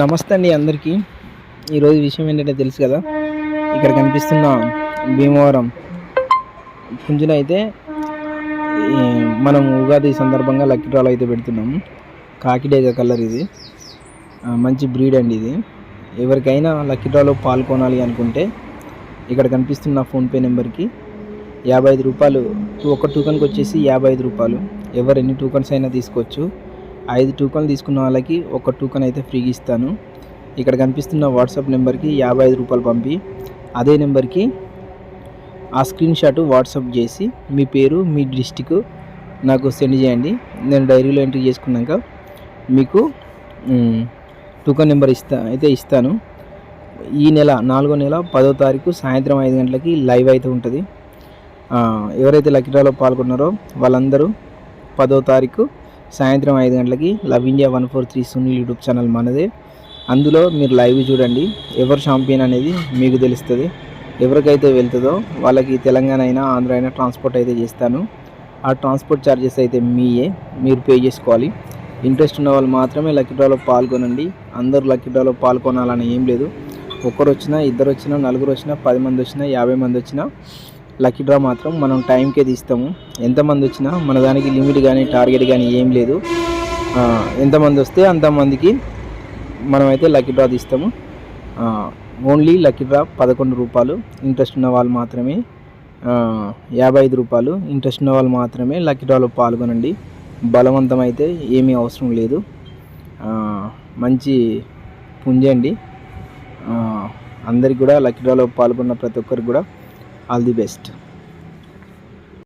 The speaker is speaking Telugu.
నమస్తే అండి అందరికీ. ఈరోజు విషయం ఏంటంటే తెలుసు కదా? ఇక్కడ కనిపిస్తున్న భీమవరం. పుంజున అయితే మనం ఉగాది సందర్భంగా లక్కీ డ్రాలో అయితే పెడుతున్నాము కాకిడేగ కలర్ ఇది. మంచి బ్రీడ్ అండి ఇది. ఎవరికైనా లక్కీ డ్రాలో పాల్గొనాలి అనుకుంటే ఇక్కడ కనిపిస్తున్న ఫోన్పే నెంబర్కి యాభై ఐదు రూపాయలు. ఒక టూకన్కి వచ్చేసి యాభై ఐదు రూపాయలు. ఎవరు ఎన్ని టూకన్స్ అయినా తీసుకోవచ్చు. ఐదు టోకన్లు తీసుకున్న వాళ్ళకి ఒక టోకన్ అయితే ఫ్రీగా ఇస్తాను. ఇక్కడ కనిపిస్తున్న వాట్సాప్ నెంబర్కి యాభై ఐదు రూపాయలు పంపి అదే నెంబర్కి ఆ స్క్రీన్ షాట్ వాట్సాప్ చేసి మీ పేరు మీ డిస్టిక్ నాకు సెండ్ చేయండి. నేను డైరీలో ఎంట్రీ చేసుకున్నాక మీకు టూకన్ టోకన్ నెంబర్ ఇస్తా అయితే ఇస్తాను. ఈ నెల నాలుగో నెల పదో తారీఖు సాయంత్రం ఐదు గంటలకి లైవ్ అయితే ఉంటుంది. ఎవరైతే లక్కీ డ్రాలో పాల్గొన్నారో వాళ్ళందరూ పదో తారీఖు సాయంత్రం ఐదు గంటలకి love India one four three Sunil YouTube channel మనదే. అందులో మీరు లైవ్ చూడండి. ఎవరు ఛాంపియన్ అనేది మీకు తెలుస్తుంది. ఎవరికైతే వెళ్తుందో వాళ్ళకి తెలంగాణ అయినా ఆంధ్ర అయినా ట్రాన్స్పోర్ట్ అయితే చేస్తాను. ఆ ట్రాన్స్పోర్ట్ ఛార్జెస్ అయితే మీయే. మీరు పే చేసుకోవాలి. ఇంట్రెస్ట్ ఉన్న వాళ్ళు మాత్రమే లక్కీ డ్రాలో పాల్గొనండి. అందరూ లక్కీ డ్రాలో పాల్గొనాలని ఏం లేదు. ఒక్కరు వచ్చినా ఇద్దరు వచ్చినా నలుగురు వచ్చినా పది మంది వచ్చినా యాభై మంది వచ్చినా లక్కీ డ్రా మాత్రం మనం టైంకే తీస్తాము. ఎంతమంది వచ్చినా మన దానికి లిమిట్ కానీ టార్గెట్ కానీ ఏం లేదు. ఎంతమంది వస్తే అంతమందికి మనమైతే లక్కీ డ్రా తీస్తాము. ఓన్లీ లక్కీ డ్రా పదకొండు రూపాయలు. ఇంట్రెస్ట్ ఉన్న వాళ్ళు మాత్రమే యాభై ఐదు రూపాయలు. ఇంట్రెస్ట్ ఉన్న వాళ్ళు మాత్రమే లక్కీ డ్రాలో పాల్గొనండి. బలవంతం అయితే ఏమీ అవసరం లేదు. మంచి పుంజండి. అందరికి కూడా లక్కీ డ్రాలో పాల్గొన్న ప్రతి ఒక్కరికి కూడా all the best.